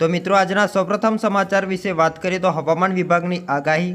તો મિત્રો, આજના સૌપ્રથમ સમાચાર વિશે વાત કરીએ તો હવામાન વિભાગની આગાહી.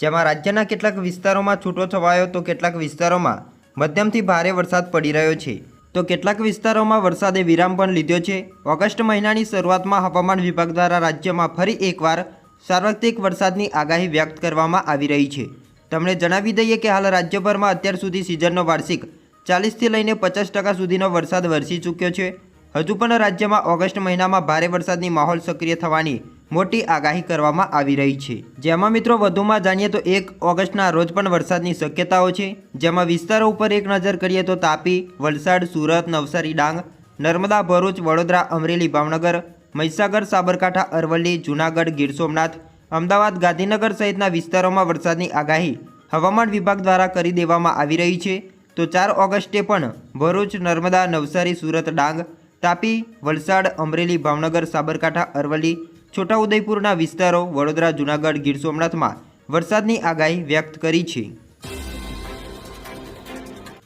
જેમાં રાજ્યના કેટલાક વિસ્તારોમાં છૂટો છવાયો તો કેટલાક વિસ્તારોમાં મધ્યમથી ભારે વરસાદ પડી રહ્યો છે. તો કેટલાક વિસ્તારોમાં વરસાદે વિરામ પણ લીધો છે. ઓગસ્ટ મહિનાની શરૂઆતમાં હવામાન વિભાગ દ્વારા રાજ્યમાં ફરી એકવાર સાર્વત્રિક વરસાદની આગાહી વ્યક્ત કરવામાં આવી રહી છે. તેમણે જણાવી દઈએ કે હાલ રાજ્યભરમાં અત્યાર સુધી સિઝનનો વાર્ષિક ચાલીસથી લઈને પચાસ ટકા સુધીનો વરસાદ વરસી ચૂક્યો છે. હજુ પણ રાજ્યમાં ઓગસ્ટ મહિનામાં ભારે વરસાદની માહોલ સક્રિય થવાની મોટી આગાહી કરવામાં આવી રહી છે. જેમાં મિત્રો વધુમાં જાણીએ તો એક ઓગસ્ટના રોજ પણ વરસાદની શક્યતાઓ છે. જેમાં વિસ્તારો ઉપર એક નજર કરીએ તો તાપી, વલસાડ, સુરત, નવસારી, ડાંગ, નર્મદા, ભરૂચ, વડોદરા, અમરેલી, ભાવનગર, મહીસાગર, સાબરકાંઠા, અરવલ્લી, જૂનાગઢ, ગીર સોમનાથ, અમદાવાદ, ગાંધીનગર સહિતના વિસ્તારોમાં વરસાદની આગાહી હવામાન વિભાગ દ્વારા કરી દેવામાં આવી રહી છે. તો ચાર ઓગસ્ટે પણ ભરૂચ, નર્મદા, નવસારી, સુરત, ડાંગ તાપી, વલસાડ, અમરેલી, ભાવનગર, સાબરકાંઠા, અરવલ્લી, છોટાઉદેપુરના વિસ્તારો, વડોદરા, જૂનાગઢ, ગીર સોમનાથમાં વરસાદની આગાહી વ્યક્ત કરી છે.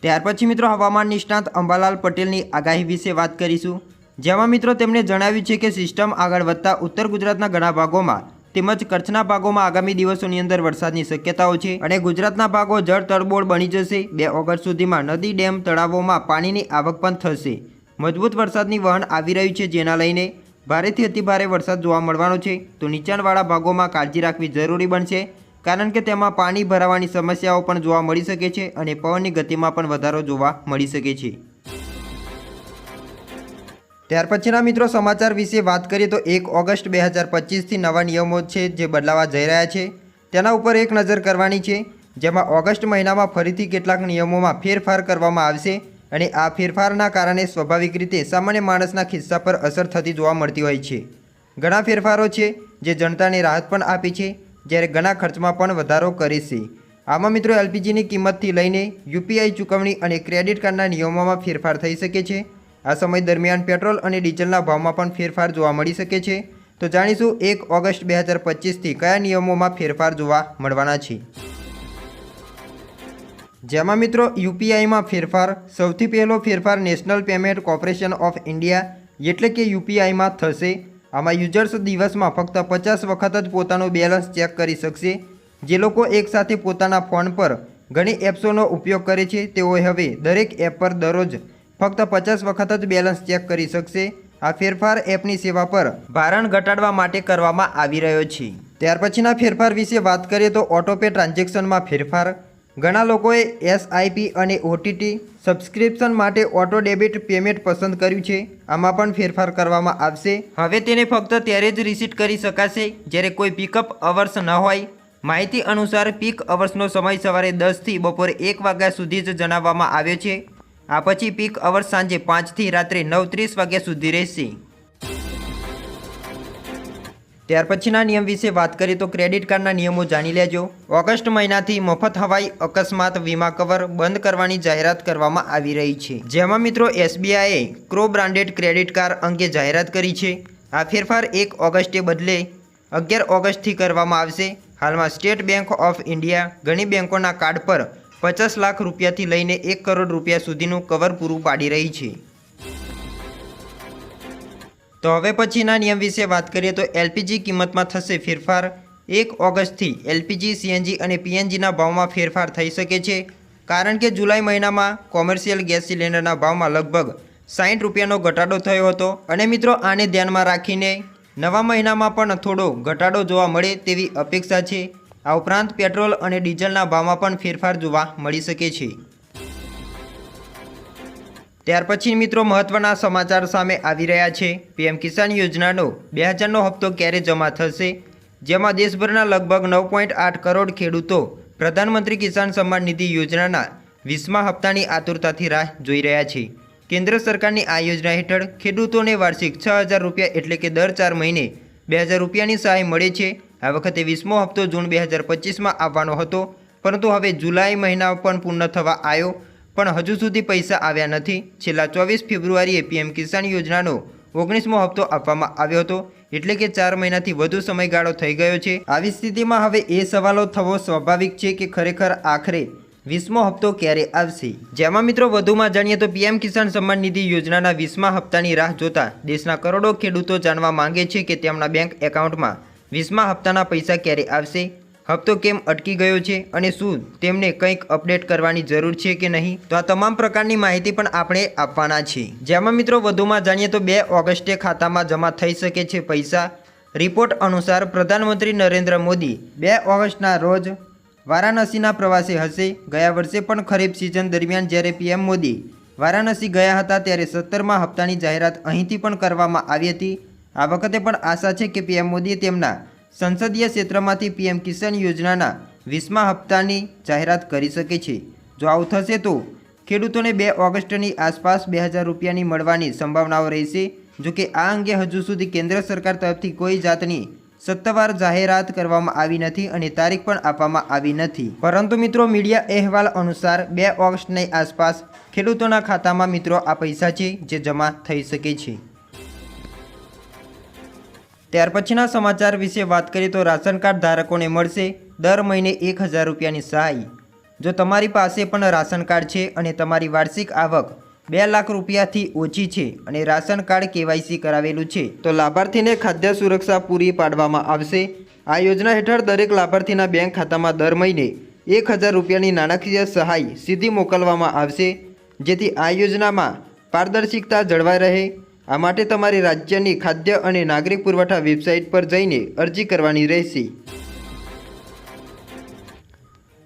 ત્યાર પછી મિત્રો હવામાન નિષ્ણાત અંબાલાલ પટેલની આગાહી વિશે વાત કરીશું. જેમાં મિત્રો તેમણે જણાવ્યું છે કે સિસ્ટમ આગળ વધતા ઉત્તર ગુજરાતના ઘણા ભાગોમાં તેમજ કચ્છના ભાગોમાં આગામી દિવસોની અંદર વરસાદની શક્યતાઓ છે અને ગુજરાતના ભાગો જળ તળબોળ બની જશે. બે ઓગસ્ટ સુધીમાં નદી, ડેમ, તળાવોમાં પાણીની આવક પણ થશે. મજબૂત વરસાદની વહન આવી રહ્યું છે જેના લઈને ભારેથી અતિભારે વરસાદ જોવા મળવાનો છે. તો નીચાણવાળા ભાગોમાં કાળજી રાખવી જરૂરી બનશે, કારણ કે તેમાં પાણી ભરાવાની સમસ્યાઓ પણ જોવા મળી શકે છે અને પવનની ગતિમાં પણ વધારો જોવા મળી શકે છે. ત્યાર પછીના મિત્રો સમાચાર વિશે વાત કરીએ તો એક ઓગસ્ટ બે હજાર પચીસથી નવા નિયમો છે જે બદલાવા જઈ રહ્યા છે. તેના ઉપર એક નજર કરવાની છે, જેમાં ઓગસ્ટ મહિનામાં ફરીથી કેટલાક નિયમોમાં ફેરફાર કરવામાં આવશે. અને આ ફેરફારના કારણે સ્વાભાવિક રીતે સામાન્ય માણસના ખિસ્સા પર અસર થતી જોવા મળતી હોય છે. ઘણા ફેરફારો છે જે જનતાને રાહત પણ આપી છે, જ્યારે ઘણા ખર્ચમાં પણ વધારો કરે છે. આમાં મિત્રો એલપીજીની કિંમતથી લઈને યુપીઆઈ ચૂકવણી અને ક્રેડિટ કાર્ડના નિયમોમાં ફેરફાર થઈ શકે છે. આ સમય દરમિયાન પેટ્રોલ અને ડીઝલના ભાવમાં પણ ફેરફાર જોવા મળી શકે છે. તો જાણીશું એક ઓગસ્ટ બે હજાર પચીસથી કયા નિયમોમાં ફેરફાર જોવા મળવાના છે. જેમાં મિત્રો યુપીઆઈમાં ફેરફાર, સૌથી પહેલો ફેરફાર national payment corporation of India એટલે કે યુપીઆઈમાં થશે. આમાં યુઝર્સ દિવસમાં ફક્ત પચાસ વખત જ પોતાનું બેલેન્સ ચેક કરી શકશે. જે લોકો એકસાથે પોતાના ફોન પર ઘણી એપ્સોનો ઉપયોગ કરે છે તેઓ હવે દરેક એપ પર દરરોજ ફક્ત પચાસ વખત જ બેલેન્સ ચેક કરી શકશે. આ ફેરફાર એપની સેવા પર ભારણ ઘટાડવા માટે કરવામાં આવી રહ્યો છે. ત્યાર પછીના ફેરફાર વિશે વાત કરીએ તો ઓટોપે ટ્રાન્ઝેક્શનમાં ફેરફાર. ઘણા લોકોએ એસઆઈપી અને ઓટીટી સબસ્ક્રિપ્શન માટે ઓટો ડેબિટ પેમેન્ટ પસંદ કર્યું છે. આમાં પણ ફેરફાર કરવામાં આવશે. હવે તેને ફક્ત ત્યારે જ રિસીટ કરી શકાશે જ્યારે કોઈ પિકઅપ અવર્સ ન હોય. માહિતી અનુસાર પીક અવર્સનો સમય સવારે દસથી બપોરે એક વાગ્યા સુધી જ જણાવવામાં આવ્યો છે. આ પછી પીક અવર્સ સાંજે પાંચથી રાત્રે નવ ત્રીસ વાગ્યા સુધી રહેશે. ત્યાર પછીના નિયમ વિશે વાત કરીએ તો ક્રેડિટ કાર્ડના નિયમો જાણી લેજો. ઓગસ્ટ મહિનાથી મફત હવાઈ અકસ્માત વીમા કવર બંધ કરવાની જાહેરાત કરવામાં આવી રહી છે. જેમાં મિત્રો એસબીઆઈએ ક્રો બ્રાન્ડેડ ક્રેડિટ કાર્ડ અંગે જાહેરાત કરી છે. આ ફેરફાર એક ઓગસ્ટે બદલે અગિયાર ઓગસ્ટથી કરવામાં આવશે. હાલમાં સ્ટેટ બેંક ઓફ ઇન્ડિયા ઘણી બેંકોના કાર્ડ પર પચાસ લાખ રૂપિયાથી લઈને એક કરોડ રૂપિયા સુધીનું કવર પૂરું પાડી રહી છે. તો હવે પછીના નિયમ વિશે વાત કરીએ તો એલપીજી કિંમતમાં થશે ફેરફાર. એક ઓગસ્ટથી એલપીજી, સીએનજી અને પીએનજીના ભાવમાં ફેરફાર થઈ શકે છે. કારણ કે જુલાઈ મહિનામાં કોમર્શિયલ ગેસ સિલિન્ડરના ભાવમાં લગભગ સાઠ રૂપિયાનો ઘટાડો થયો હતો. અને મિત્રો, આને ધ્યાનમાં રાખીને નવા મહિનામાં પણ થોડો ઘટાડો જોવા મળે તેવી અપેક્ષા છે. આ ઉપરાંત પેટ્રોલ અને ડીઝલના ભાવમાં પણ ફેરફાર જોવા મળી શકે છે. ત્યાર પછી મિત્રો મહત્વના સમાચાર સામે આવી રહ્યા છે. પીએમ કિસાન યોજનાનો બે હજારનો હપ્તો ક્યારે જમા થશે? જેમાં દેશભરના લગભગ નવ પોઈન્ટ આઠ કરોડ ખેડૂતો પ્રધાનમંત્રી કિસાન સન્માન નિધિ યોજનાના વીસમા હપ્તાની આતુરતાથી રાહ જોઈ રહ્યા છે. કેન્દ્ર સરકારની આ યોજના હેઠળ ખેડૂતોને વાર્ષિક છ હજાર રૂપિયા એટલે કે દર ચાર મહિને બે હજાર રૂપિયાની સહાય મળે છે. આ વખતે વીસમો હપ્તો જૂન બે હજાર પચીસમાં આવવાનો હતો, પરંતુ હવે જુલાઈ મહિના પણ પૂર્ણ થવા આવ્યો. પણ હજુ સુધી પૈસા આવ્યા નથી. છેલ્લા ચોવીસ ફેબ્રુઆરીએ પીએમ કિસાન યોજનાનો ઓગણીસમો હપ્તો આપવામાં આવ્યો હતો. એટલે કે ચાર મહિનાથી વધુ સમયગાળો થઈ ગયો છે. આવી સ્થિતિમાં હવે એ સવાલો થવો સ્વાભાવિક છે કે ખરેખર આખરે વીસમો હપ્તો ક્યારે આવશે? જેમાં મિત્રો વધુમાં જાણીએ તો પીએમ કિસાન સન્માન નિધિ યોજનાના વીસમા હપ્તાની રાહ જોતા દેશના કરોડો ખેડૂતો જાણવા માંગે છે કે તેમના બેંક એકાઉન્ટમાં વીસમા હપ્તાના પૈસા ક્યારે આવશે? હપ્તો કેમ અટકી ગયો છે અને શું તેમને કંઈક અપડેટ કરવાની જરૂર છે કે નહીં? તો આ તમામ પ્રકારની માહિતી પણ આપણે આપવાના છે જેમાં મિત્રો વધુમાં જાણીએ તો બે ઓગસ્ટે ખાતામાં જમા થઈ શકે છે પૈસા. રિપોર્ટ અનુસાર પ્રધાનમંત્રી નરેન્દ્ર મોદી બે ઓગસ્ટના રોજ વારાણસીના પ્રવાસે હશે. ગયા વર્ષે પણ ખરીફ સિઝન દરમિયાન જ્યારે પીએમ મોદી વારાણસી ગયા હતા ત્યારે સત્તરમા હપ્તાની જાહેરાત અહીંથી પણ કરવામાં આવી હતી. આ વખતે પણ આશા છે કે પીએમ મોદીએ તેમના સંસદીય ક્ષેત્રમાંથી પીએમ કિસાન યોજનાના વીસમા હપ્તાની જાહેરાત કરી શકે છે. જો આવું થશે તો ખેડૂતોને બે ઓગસ્ટની આસપાસ બે હજાર રૂપિયાની મળવાની સંભાવનાઓ રહેશે. જો કે આ અંગે હજુ સુધી કેન્દ્ર સરકાર તરફથી કોઈ જાતની સત્તાવાર જાહેરાત કરવામાં આવી નથી અને તારીખ પણ આપવામાં આવી નથી. પરંતુ મિત્રો, મીડિયા અહેવાલ અનુસાર બે ઓગસ્ટની આસપાસ ખેડૂતોના ખાતામાં મિત્રો આ પૈસા છે, જે જમા થઈ શકે છે. ત્યાર પછીના સમાચાર વિશે વાત કરીએ તો રાશન કાર્ડ ધારકોને મળશે દર મહિને એક હજાર રૂપિયાની સહાય. જો તમારી પાસે પણ રાશન કાર્ડ છે અને તમારી વાર્ષિક આવક બે લાખ રૂપિયાથી ઓછી છે અને રાશન કાર્ડ કેવાયસી કરાવેલું છે, તો લાભાર્થીને ખાદ્ય સુરક્ષા પૂરી પાડવામાં આવશે. આ યોજના હેઠળ દરેક લાભાર્થીના બેંક ખાતામાં દર મહિને એક હજાર રૂપિયાની નાણાકીય સહાય સીધી મોકલવામાં આવશે, જેથી આ યોજનામાં પારદર્શિકતા જળવાઈ રહે. આ માટે તમારી રાજ્યની ખાદ્ય અને નાગરિક પુરવઠા વેબસાઇટ પર જઈને અરજી કરવાની રહેશે.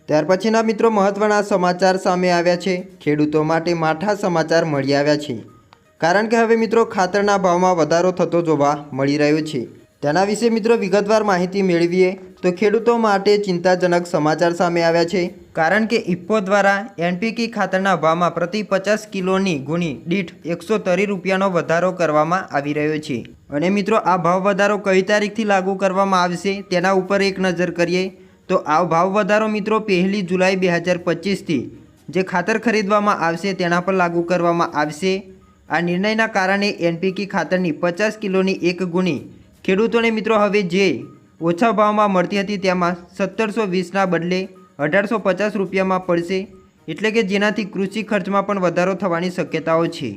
ત્યાર પછીના મિત્રો મહત્વના સમાચાર સામે આવ્યા છે. ખેડૂતો માટે માઠા સમાચાર મળી આવ્યા છે. કારણ કે હવે મિત્રો ખાતરના ભાવમાં વધારો થતો જોવા મળી રહ્યો છે. તેના વિશે મિત્રો વિગતવાર માહિતી મેળવીએ તો ખેડૂતો માટે ચિંતાજનક સમાચાર સામે આવ્યા છે. કારણ કે ઇફ્કો દ્વારા એનપીકી ખાતરના ભાવમાં પ્રતિ પચાસ કિલોની ગુણી દીઠ એકસો તરી રૂપિયાનો વધારો કરવામાં આવી રહ્યો છે. અને મિત્રો આ ભાવ વધારો કઈ તારીખથી લાગુ કરવામાં આવશે તેના ઉપર એક નજર કરીએ તો આ ભાવ વધારો મિત્રો પહેલી જુલાઈ બે હજાર પચીસથી જે ખાતર ખરીદવામાં આવશે તેના પર લાગુ કરવામાં આવશે. આ નિર્ણયના કારણે એનપીકી ખાતરની પચાસ કિલોની એક ગુણી ખેડૂતોને મિત્રો હવે જે ઓછા ભાવમાં મળતી હતી તેમાં સત્તરસો વીસના બદલે અઢારસો પચાસ રૂપિયામાં પડશે, એટલે કે જેનાથી કૃષિ ખર્ચમાં પણ વધારો થવાની શક્યતાઓ છે.